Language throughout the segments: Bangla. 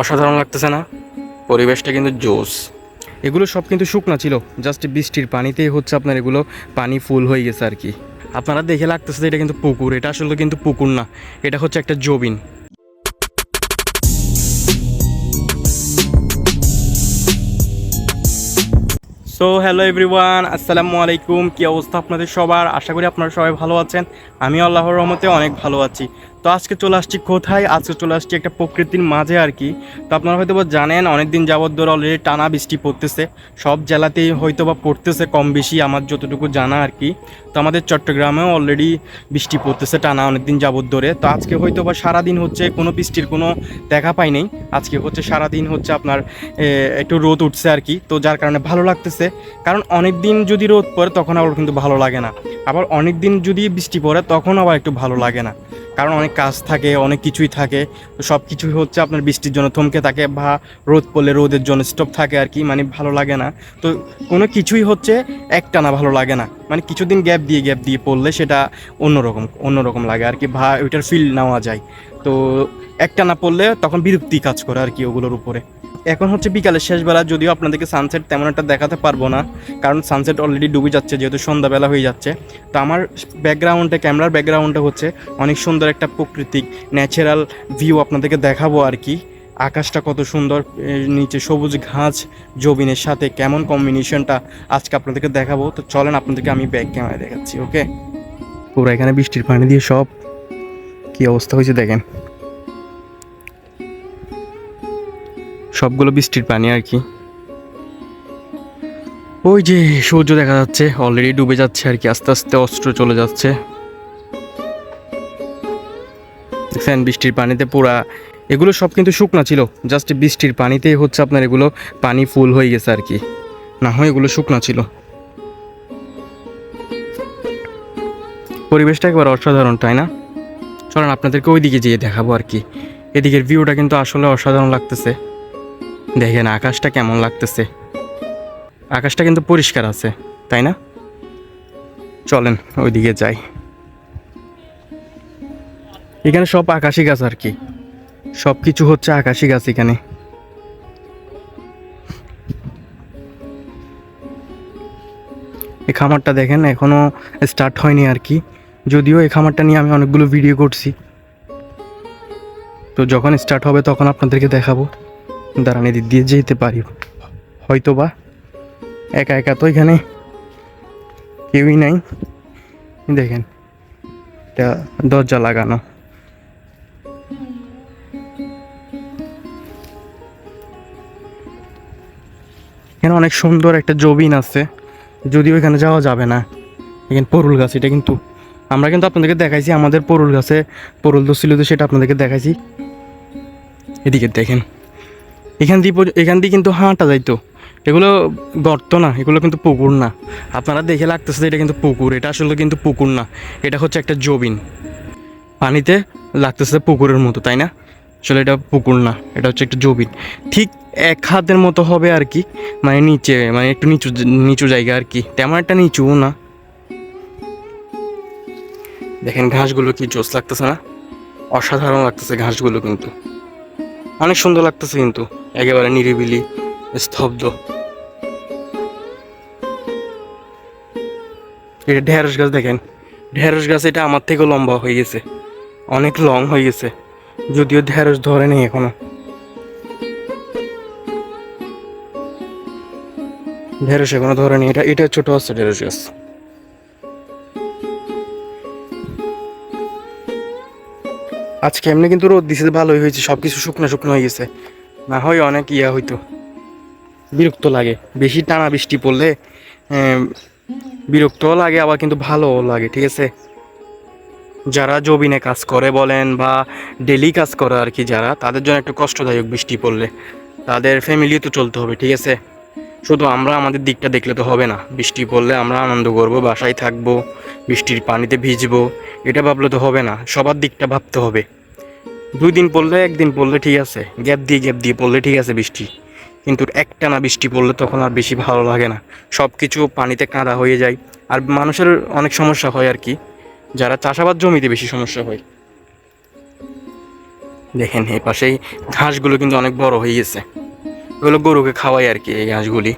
অসাধারণ লাগতেছে না? পরিবেশটা কিন্তু জোস। এগুলো সব কিন্তু শুকনা ছিল জাস্ট বৃষ্টির পানিতেই হচ্ছে আপনার এগুলো পানি ফুল হয়ে গেছে আর কি। আপনারা দেখে লাগতেছে যে এটা কিন্তু পুকুর, এটা আসলে কিন্তু পুকুর না, এটা হচ্ছে একটা জবিন সো হ্যালো এভরিওয়ান আসসালামু আলাইকুম, কী অবস্থা আপনাদের সবার? আশা করি আপনারা সবাই ভালো আছেন। আমি আল্লাহর রহমতে অনেক ভালো আছি। তো আজকে চলে আসছি কোথায়? আজকে চলে আসছি একটা প্রকৃতির মাঝে আর কি। তো আপনারা হয়তো বা জানেন অনেক দিন যাবত ধরে অলরেডি টানা বৃষ্টি পড়তেছে। সব জেলাতেই হয়তো বা পড়তেছে, কম বেশি আমার যতটুকু জানা আর কি। তো আমাদের চট্টগ্রামেও অলরেডি বৃষ্টি পড়তেছে টানা অনেক দিন যাবত ধরে। তো আজকে হয়তো বা সারাদিন হচ্ছে কোনো বৃষ্টির কোনো দেখা পাই নেই। আজকে হচ্ছে সারাদিন হচ্ছে আপনার একটু রোদ উঠছে আর কি। তো যার কারণে ভালো লাগতেছে। কারণ অনেক দিন যদি রোদ পড়ে তখন আবার কিন্তু ভালো লাগে না। আবার অনেক দিন যদি বৃষ্টি পড়ে তখন আবার একটু ভালো লাগে না। কারণ অনেক কাজ থাকে, অনেক কিছুই থাকে। তো সব কিছুই হচ্ছে আপনার বৃষ্টির জন্য থমকে থাকে বা রোদ পড়লে রোদের জন্য স্টপ থাকে আর কি মানে ভালো লাগে না। তো কোনো কিছুই হচ্ছে একটা না ভালো লাগে না। মানে কিছুদিন গ্যাপ দিয়ে গ্যাপ দিয়ে পড়লে সেটা অন্যরকম অন্যরকম লাগে আর কি ভা ওইটার ফিল নেওয়া যায়। তো একটা না পড়লে তখন বিরক্তি কাজ করে আর কি ওগুলোর উপরে। এখন হচ্ছে বিকালের শেষবেলা যদিও আপনাদেরকে সানসেট তেমন একটা দেখাতে পারব না, কারণ সানসেট অলরেডি ডুবে যাচ্ছে, যেহেতু সন্ধ্যাবেলা হয়ে যাচ্ছে। তো আমার ব্যাকগ্রাউন্ডে ক্যামেরার ব্যাকগ্রাউন্ডে হচ্ছে অনেক সুন্দর একটা প্রাকৃতিক ন্যাচারাল ভিউ আপনাদেরকে দেখাবো আর কি। আকাশটা কত সুন্দর নিচে সবুজ ঘাস জবিনের সাথে কেমন কম্বিনেশনটা আজকে আপনাদেরকে দেখাবো। তো চলেন আপনাদেরকে আমি ব্যাক ক্যামেরায় দেখাচ্ছি ওকে পুরো এখানে বৃষ্টির পানি দিয়ে সব কি অবস্থা হয়েছে দেখেন। সবগুলো বৃষ্টির পানি আর কি। ওই যে সূর্য দেখা যাচ্ছে অলরেডি ডুবে যাচ্ছে আর কি, আস্তে আস্তে অস্ত্র চলে যাচ্ছে। দেখছেন, বৃষ্টির পানিতে পুরা, এগুলো সব কিন্তু শুকনা ছিল জাস্ট বৃষ্টির পানিতেই হচ্ছে আপনার এগুলো পানি ফুল হয়ে গেছে আর কি। না হয় এগুলো শুকনা ছিল। পরিবেশটা একবার অসাধারণ, তাই না? চলেন আপনাদেরকে ওইদিকে যেয়ে দেখাবো আর কি। এদিকের ভিউটা কিন্তু আসলে অসাধারণ লাগতেছে। দেখেন আকাশটা কেমন লাগতেছে। আকাশটা কিন্তু পরিষ্কার আছে, তাই না? চলেন, ওইদিকে যাই। এখানে সব আকাশি গাছ আর কি। সব কিছু হচ্ছে আকাশি গাছ এখানে। এই খামারটা দেখেন, এখনও স্টার্ট হয়নি আর কি। যদিও এই খামারটা নিয়ে আমি অনেকগুলো ভিডিও করছি। তো যখন স্টার্ট হবে তখন আপনাদেরকে দেখাবো। দাঁড়ান এদিক দিয়ে যেতে পারি হয়তো বা একা একা তো এখানে কেউই নাই। দেখেন, এটা দরজা লাগানো। এখানে অনেক সুন্দর একটা জবিন আছে, যদিও এখানে যাওয়া যাবে না। এখানে পরুল গাছ, এটা কিন্তু আমরা কিন্তু আপনাদেরকে দেখাইছি, আমাদের পরুল গাছে পরুল তো ছিল তো সেটা আপনাদেরকে দেখাইছি। এদিকে দেখেন। এখান দিয়ে এখান দিয়ে কিন্তু হাঁটা যাইতো। এগুলো গর্ত না, এগুলো কিন্তু পুকুর না। আপনারা দেখে লাগতেছে এটা কিন্তু পুকুর, এটা আসলে কিন্তু পুকুর না। এটা হচ্ছে একটা জবিন পানিতে লাগতেছে পুকুরের মতো, তাই না? আসলে এটা পুকুর না, এটা হচ্ছে একটা জবিন ঠিক এক হাতের মতো হবে আর কি মানে নিচে মানে একটু নিচু নিচু জায়গা আর কি। তেমন একটা নিচুও না। দেখেন ঘাসগুলো কি জোস লাগতেছে না? অসাধারণ লাগতেছে ঘাসগুলো কিন্তু। অনেক সুন্দর লাগতেছে কিন্তু, একেবারে নিরিবিলি, স্তব্ধ। এটা ঢেঁড়স গাছ দেখেন, ঢেঁড়স গাছ এটা আমার থেকেও লম্বা হয়ে গেছে, অনেক লং হয়ে গেছে, যদিও ঢেঁড়স ধরে নেই এখনও। ঢেঁড়স এখনও ধরে নেই, এটা এটা ছোট আছে ঢেঁড়স গাছ। আজকে এমনি কিন্তু রোদ দিছে ভালোই হয়েছে সব কিছু শুকনো শুকনো হয়ে গেছে। না হয় অনেক ইয়া হইতো। বিরক্ত লাগে, বেশি টানা বৃষ্টি পড়লে বিরক্তও লাগে, আবার কিন্তু ভালোও লাগে, ঠিক আছে? যারা জবিনে কাজ করে বলেন বা ডেলি কাজ করে আর কি, যারা, তাদের জন্য একটু কষ্টদায়ক বৃষ্টি পড়লে। তাদের ফ্যামিলিও তো চলতে হবে, ঠিক আছে? শুধু আমরা আমাদের দিকটা দেখলে তো হবে না। বৃষ্টি পড়লে আমরা আনন্দ করব, বাসায় থাকব, বৃষ্টির পানিতে ভিজবো, এটা ভাবলে তো হবে না, সবার দিকটা ভাবতে হবে। দুই দিন পড়লে একদিন পড়লে ঠিক আছে, গ্যাপ দিয়ে গ্যাপ দিয়ে পড়লে ঠিক আছে বৃষ্টি। কিন্তু একটানা বৃষ্টি পড়লে তখন আর বেশি ভালো লাগে না। সব কিছু পানিতে কাঁদা হয়ে যায়। আর মানুষের অনেক সমস্যা হয় আর কি, যারা চাষাবাদ জমিতে বেশি সমস্যা হয়। দেখেন এই পাশেই ঘাসগুলো কিন্তু অনেক বড় হয়ে গেছে। এগুলো গরুকে খাওয়াই আর কি এই ঘাসগুলি।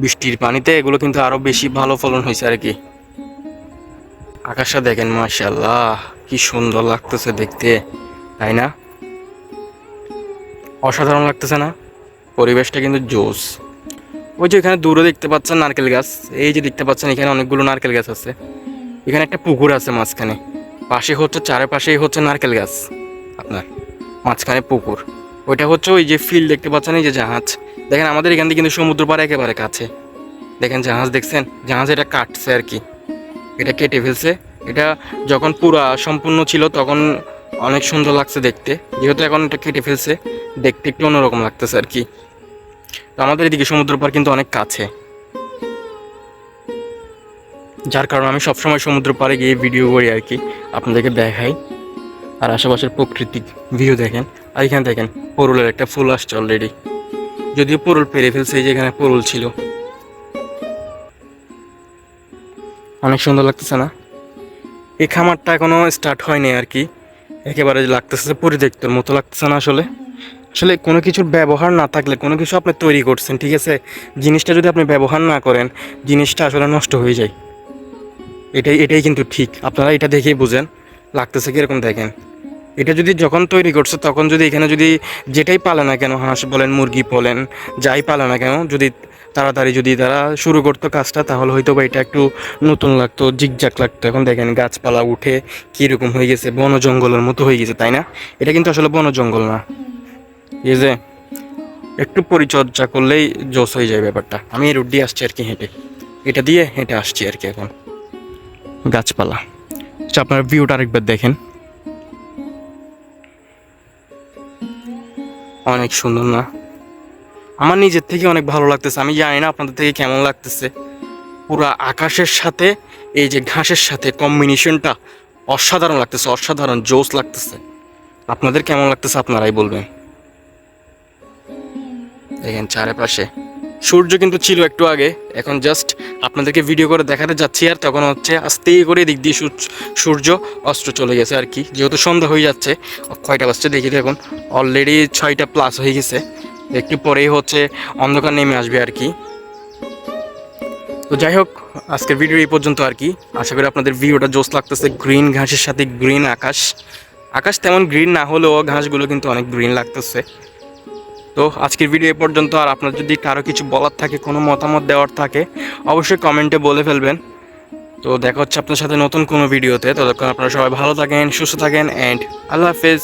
বৃষ্টির পানিতে এগুলো কিন্তু আরও বেশি ভালো ফলন হয়েছে আর কি। আকাশটা দেখেন মাশাল্লাহ কি সুন্দর লাগতেছে দেখতে, তাই না? অসাধারণ লাগতেছে না? পরিবেশটা কিন্তু জোস। ওই যে এখানে দূরে দেখতে পাচ্ছেন নারকেল গাছ, এই যে দেখতে পাচ্ছেন এখানে অনেকগুলো নারকেল গাছ আছে। এখানে একটা পুকুর আছে মাঝখানে পাশে হচ্ছে, চারপাশেই হচ্ছে নারকেল গাছ আপনার, মাঝখানে পুকুর। ওইটা হচ্ছে ওই যে ফিল্ড দেখতে পাচ্ছেন, এই যে জাহাজ। দেখেন, আমাদের এখান থেকে কিন্তু সমুদ্র পাড়ে একেবারে কাছে। দেখেন, জাহাজ দেখছেন? জাহাজ এটা কাটছে আর কি। এটা কেটে ফেলছে। এটা যখন পুরা সম্পূর্ণ ছিল, তখন অনেক সুন্দর লাগছে দেখতে। যেহেতু এখন এটা কেটে ফেলছে, দেখতে একটু অন্যরকম লাগতেছে আর কি। তো আমাদের এদিকে সমুদ্র পার কিন্তু অনেক কাছে। যার কারণে আমি সবসময় সমুদ্র পাড়ে গিয়ে ভিডিও করি আর কি। আপনাদেরকে দেখাই। আর আশেপাশের প্রাকৃতিক ভিউ দেখেন। আর এখানে দেখেন, পরুলের একটা ফুল আসছে অলরেডি যদিও পরুল পেরে ফেলছে, এই যে এখানে পরুল ছিল। অনেক সুন্দর লাগতেছে না? এই খামারটা এখনও স্টার্ট হয়নি আর কি। একেবারে লাগতেছে পরিত্যক্তর মতো লাগতেছে না আসলে। আসলে কোনো কিছুর ব্যবহার না থাকলে, কোনো কিছু আপনি তৈরি করছেন, ঠিক আছে? জিনিসটা যদি আপনি ব্যবহার না করেন, জিনিসটা আসলে নষ্ট হয়ে যায়। এটাই এটাই কিন্তু ঠিক। আপনারা এটা দেখেই বুঝেন। লাগতেছে কীরকম দেখেন? এটা যদি যখন তৈরি করছে, তখন যদি এখানে যদি যেটাই পালে না কেন, হাঁস বলেন, মুরগি বলেন, যাই পালে না কেন, যদি তাড়াতাড়ি যদি তারা শুরু করতো কাজটা, তাহলে হয়তো বা এটা একটু নতুন লাগতো জিগজাক লাগতো। এখন দেখেন গাছপালা উঠে কীরকম হয়ে গেছে, বন জঙ্গলের মতো হয়ে গেছে, তাই না? এটা কিন্তু আসলে বন জঙ্গল না। এই যে, একটু পরিচর্যা করলেই জোস হয়ে যায় ব্যাপারটা। আমি রুট দিয়ে আসছি আর কি হেঁটে। এটা দিয়ে হেঁটে আসছি আর কি এখন। গাছপালা। আপনার ভিউটা আরেকবার দেখেন। অনেক সুন্দর না? আমার নিজের থেকে অনেক ভালো লাগতেছে। আমি জানি না আপনাদের থেকে কেমন লাগতেছে। পুরো আকাশের সাথে, এই যে ঘাসের সাথে কম্বিনেশনটা অসাধারণ লাগতেছে, অসাধারণ জোস লাগতেছে। আপনাদের কেমন লাগতেছে আপনারাই বলবেন। দেখেন, চারপাশে সূর্য কিন্তু ছিল একটু আগে। এখন জাস্ট আপনাদেরকে ভিডিও করে দেখাতে যাচ্ছি আর তখন হচ্ছে আস্তে করে দিক দিয়ে সূর্য- অস্ত্র চলে গেছে আর কি। যেহেতু সন্ধ্যা হয়ে যাচ্ছে, কয়টা বাজছে দেখি এখন অলরেডি ছয়টা প্লাস হয়ে গেছে। একটু পরেই হচ্ছে অন্ধকার নেমে আসবে আর কি। তো যাই হোক আজকের ভিডিও এই পর্যন্ত আর কি। আশা করি আপনাদের ভিডিওটা জোস লাগতেছে। গ্রিন ঘাসের সাথে গ্রিন আকাশ। আকাশ তেমন গ্রিন না হলেও ঘাসগুলো কিন্তু অনেক গ্রিন লাগতেছে। তো আজকের ভিডিও এ পর্যন্ত আর আপনার যদি কারও কিছু বলার থাকে, কোনো মতামত দেওয়ার থাকে, অবশ্যই কমেন্টে বলে ফেলবেন। তো দেখা হচ্ছে আপনার সাথে নতুন কোনো ভিডিওতে ততক্ষণ আপনারা সবাই ভালো থাকেন, সুস্থ থাকেন অ্যান্ড আল্লাহ হাফেজ।